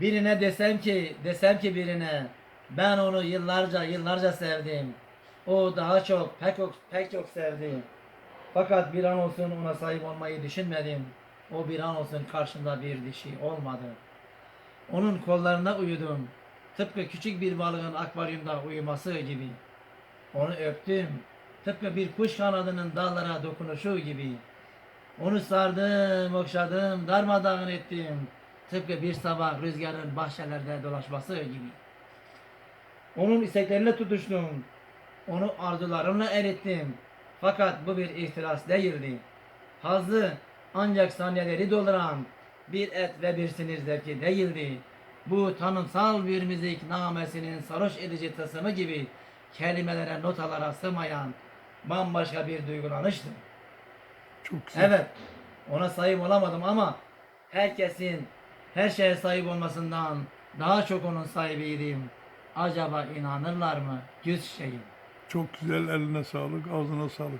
birine desem ki desem ki birine ben onu yıllarca yıllarca sevdim. O daha çok pek çok pek çok sevdi. Fakat bir an olsun ona sahip olmayı düşünmedim. O bir an olsun karşımda bir dişi olmadı. Onun kollarında uyudum. Tıpkı küçük bir balığın akvaryumda uyuması gibi. Onu öptüm. Tıpkı bir kuş kanadının dallara dokunuşu gibi. Onu sardım, okşadım, darmadağın ettim. Tıpkı bir sabah rüzgarın bahçelerde dolaşması gibi. Onun istekleriyle tutuştum. Onu arzularımla erittim. Fakat bu bir ihtiras değildi. Hazzı ancak saniyeleri dolduran bir et ve bir sinir zevki değildi. Bu tanımsal bir müzik namesinin sarhoş edici tılsımı gibi kelimelere notalara sığmayan bambaşka bir duygulanıştı. Çok güzel. Evet, ona sahip olamadım ama herkesin her şeye sahip olmasından daha çok onun sahibiydim. Acaba inanırlar mı? Yüz şeyim. Çok güzel. Eline sağlık, ağzına sağlık.